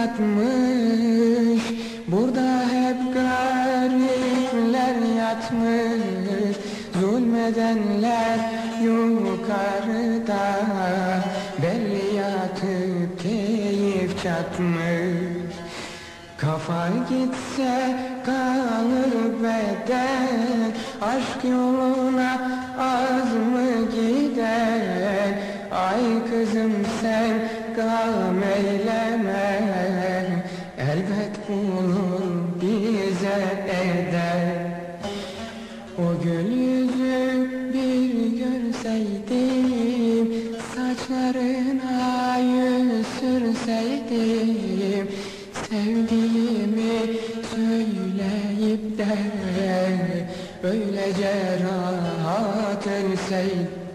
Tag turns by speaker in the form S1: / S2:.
S1: yatmış Burada hep garipler yatmış. Zulmedenler yukarıda Belli yatıp keyif çatmış. Kafa gitse kalır beden Aşk yoluna az mı gider? Ay kızım sen gam eyleme Elbet bulur bize eder. O gül yüzü bir görseydim Saçlarına yüz sürseydim Sevdiğimi söyleyip de Böylece rahat ölseydim